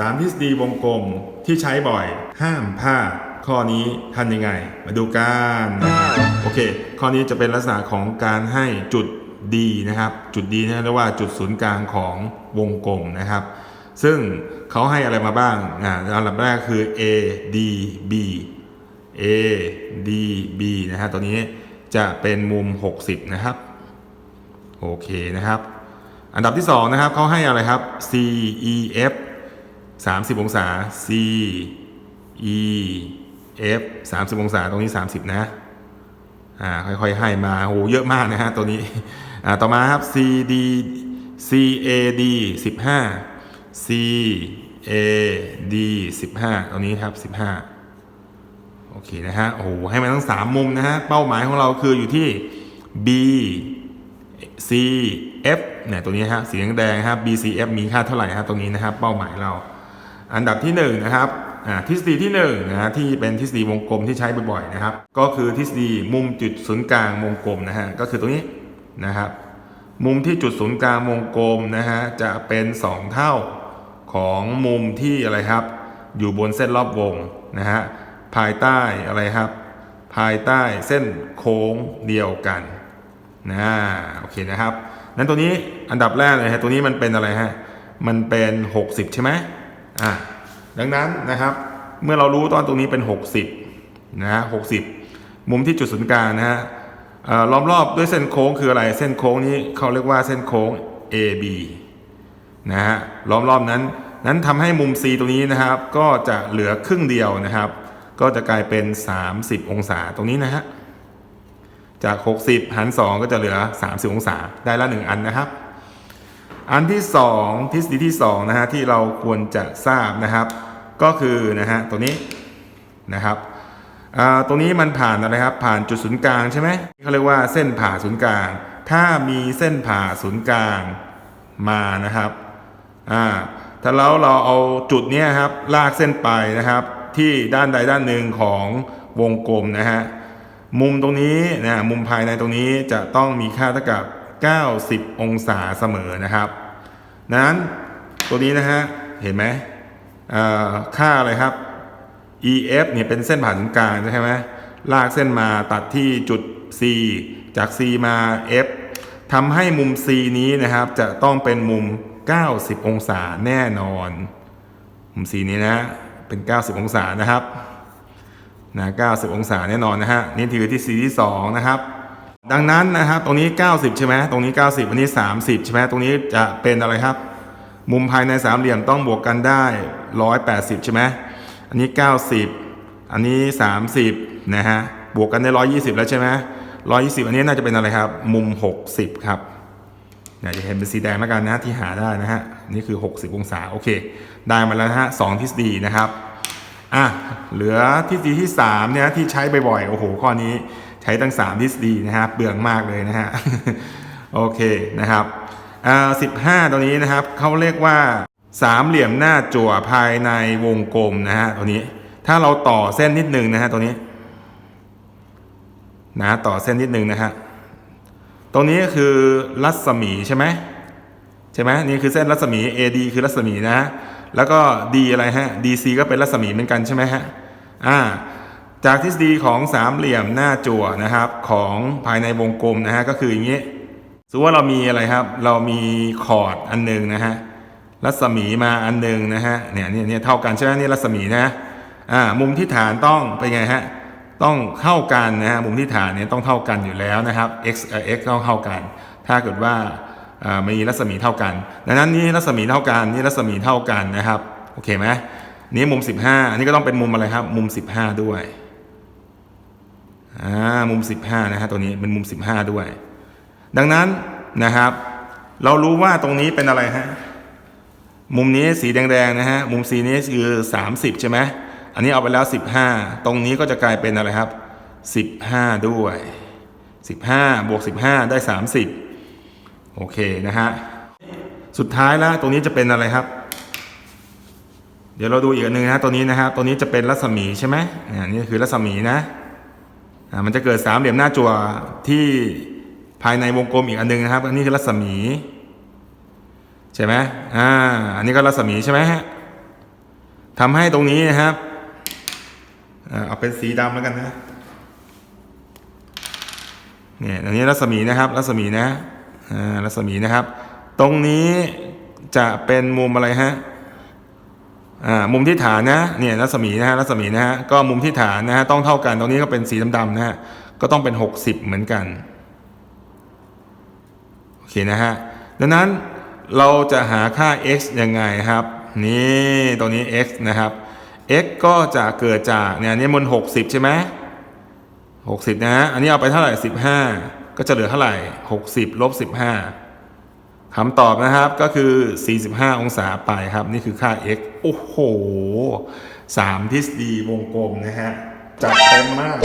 สามทฤษฎีวงกลมที่ใช้บ่อยห้ามพลาดข้อนี้ทำยังไง มาดูกันโอเค ข้อนี้จะเป็นลักษณะของการให้จุด D นะครับ จุด D นะเรียกว่าจุดศูนย์กลางของวงกลมนะครับ ซึ่งเขาให้อะไรมาบ้างอ่าอันดับแรกคือ A D B A D B นะฮะตัวนี้จะเป็นมุม 60 นะครับ โอเคนะครับ อันดับที่ 2 นะครับเขาให้อะไรครับ C E F 30 องศา C E F 30 องศาตรงนี้ 30 นะ อ่า ค่อยๆ ให้มาโหเยอะมากนะฮะ ตัวนี้ อ่า ต่อมาครับ C D C A D 15 C A D 15 ตรงนี้ครับ 15 โอเคนะฮะ โอ้โห ให้มาทั้ง 3 มุมนะฮะ เป้าหมายของเราคืออยู่ที่ B C F เนี่ยตัวนี้ฮะสีแดงๆครับ B C F มีค่าเท่าไหร่ครับตรงนี้นะครับ เป้าหมายเรา อันดับที่1นะครับทฤษฎีที่1นะฮะที่เป็นทฤษฎีวงกลมที่ใช้บ่อยๆนะครับ ก็คือทฤษฎีมุมจุดศูนย์กลางวงกลมนะฮะก็คือตรงนี้นะครับ มุมที่จุดศูนย์กลางวงกลมนะฮะจะเป็น 2 เท่าของมุมที่อะไรครับ อยู่บนเส้นรอบวงนะฮะภายใต้อะไรครับ ภายใต้เส้นโค้งเดียวกันนะโอเคนะครับนั้นตัวนี้อันดับแรกเลยฮะตัวนี้มันเป็นอะไรฮะมันเป็น 60 ใช่ไหม อ่าดังนั้นนะครับเมื่อเรารู้ตอนตรงนี้เป็น 60นะฮะ60มุมที่จุดศูนย์กลางนะฮะล้อมรอบด้วยเส้นโค้งคืออะไรเส้นโค้งนี้เขาเรียกว่าเส้นโค้ง AB นะฮะล้อมรอบนั้น นั้นทำให้มุม C ตรงนี้นะครับ ก็จะเหลือครึ่งเดียวนะครับ ก็จะกลายเป็น 30 องศาตรงนี้นะฮะจาก 60 หาร 2 ก็จะเหลือ 30 องศาได้ละ 1 อันนะครับ อันที่ 2 ทฤษฎีที่2นะฮะที่เราควรจะทราบนะครับ ก็คือนะฮะตัวนี้นะครับอ่าตรงนี้มันผ่านอะไรครับผ่านจุดศูนย์กลางใช่ไหมเขาเรียกว่าเส้นผ่าศูนย์กลาง ถ้ามีเส้นผ่าศูนย์กลางมานะครับอ่าถ้าเราเราเอาจุดนี้ครับลากเส้นไปนะครับ ที่ด้านใดด้านหนึ่งของวงกลมนะฮะมุมตรงนี้นะมุมภายในตรงนี้จะต้องมีค่าเท่ากับ 90 องศาเสมอนะครับ นั้นตัวนี้นะฮะ เห็นไหมค่าอะไรครับ EF เนี่ยเป็นเส้นผ่านศูนย์กลางใช่ไหมลากเส้นมาตัดที่จุด C จาก C มา F ทำให้มุม C นี้นะครับจะต้องเป็นมุม 90 องศาแน่นอน มุม C นี้นะเป็น 90 องศานะครับนะ90 องศาแน่นอนนะฮะนี่คือที่ C ที่ 2 นะครับ ดังนั้นนะครับตรงนี้ 90 ใช่ไหมตรงนี้ 90อันนี้ 30 ใช่ไหมตรงนี้จะเป็นอะไรครับ มุมภายในสามเหลี่ยมต้องบวกกันได้ 180 ใช่ไหมอันนี้ 90 อันนี้ 30 นะฮะบวกกันได้ 120 แล้วใช่ไหม120 อันนี้น่าจะเป็นอะไรครับ มุม 60 ครับเนี่ยจะเห็นเป็นสีแดงแล้วกันนะที่หาได้นะฮะนี่คือ 60 องศาโอเค ได้มาแล้วนะฮะสองทฤษฎีนะครับอะเหลือทฤษฎีที่3เนี่ยที่ใช้บ่อยๆโอ้โหข้อนี้ ใช้ตั้ง 3 ทฤษฎีนะครับเปลืองมากเลยนะฮะโอเคนะครับอ่า15ตรงนี้นะครับเขาเรียกว่าสามเหลี่ยมหน้าจั่วภายในวงกลมนะฮะตัวนี้ ถ้าเราต่อเส้นนิดนึงนะฮะตัวนี้นะต่อเส้นนิดนึงนะฮะตรงนี้คือรัศมีใช่ไหมใช่ไหมนี่คือเส้นรัศมี AD คือรัศมีนะ แล้วก็ D อะไรฮะ DC ก็เป็นรัศมีเหมือนกันใช่ไหมฮะอ่า จากทฤษฎีของสามเหลี่ยมหน้าจั่วนะครับ ของภายในวงกลมนะฮะก็คืออย่างนี้สมมติว่าเรามีอะไรครับ เรามีคอร์ดอันหนึ่งนะฮะรัศมีมาอันหนึ่งนะฮะเนี่ยเนี่ยเนี่ยเท่ากันใช่ไหมนี่รัศมีนะอ่ามุมที่ฐานต้องเป็นไงฮะต้องเท่ากันนะฮะมุมที่ฐานเนี่ยต้องเท่ากันอยู่แล้วนะครับ x เอ่อ x ต้องเท่ากัน ถ้าเกิดว่าอ่ามีรัศมีเท่ากัน ดังนั้นนี่รัศมีเท่ากันนี่รัศมีเท่ากันนะครับโอเคไหมนี่มุม 15 อันนี้ก็ต้องเป็นมุมอะไรครับ มุม 15 ด้วย อ่ามุม 15นะฮะตัวนี้เป็นมุม 15 ด้วย ดังนั้นนะครับ เรารู้ว่าตรงนี้เป็นอะไรฮะมุมนี้สีแดงๆนะฮะมุมสีนี้คือ 30 ใช่ไหมอันนี้เอาไปแล้ว 15 ตรงนี้ก็จะกลายเป็นอะไรครับ 15 ด้วย 15 บวก 15 ได้ 30 โอเคนะฮะสุดท้ายแล้วตรงนี้จะเป็นอะไรครับ เดี๋ยวเราดูอีกอันหนึ่งนะตัวนี้นะครับตัวนี้จะเป็นรัศมีใช่ไหมอ่านี่คือรัศมีนะ มันจะเกิดสามเหลี่ยมหน้าจั่วที่ภายในวงกลมอีกอันหนึงนะครับ อันนี้คือรัศมีใช่ไหมอ่า อันนี้ก็รัศมีใช่ไหมฮะทำให้ตรงนี้นะครับเอาเป็นสีดำแล้วกันนะเนี่ยอันนี้รัศมีนะครับ รัศมีนะอ่ารัศมีนะครับ ตรงนี้จะเป็นมุมอะไรฮะ มุมที่ฐานนะเนี่ยรัศมีนะฮะรัศมีนะฮะก็มุมที่ฐานนะฮะต้องเท่ากันตรงนี้ก็เป็นสีดำๆนะฮะก็ต้องเป็น 60 เหมือนกันโอเคนะฮะดังนั้นเราจะหาค่า x ยังไงครับนี่ตรงนี้ x นะครับ x ก็จะเกิดจากเนี่ยนนี่มัน60 ใช่ไหม60 นะฮะอันนี้เอาไปเท่าไหร่ 15 ก็จะเหลือเท่าไหร่ 60ลบ15 คำตอบนะครับก็คือ 45 องศาไปครับ นี่คือค่า x โอ้โห 3 ทฤษฎีวงกลมนะฮะจัดเต็มมาก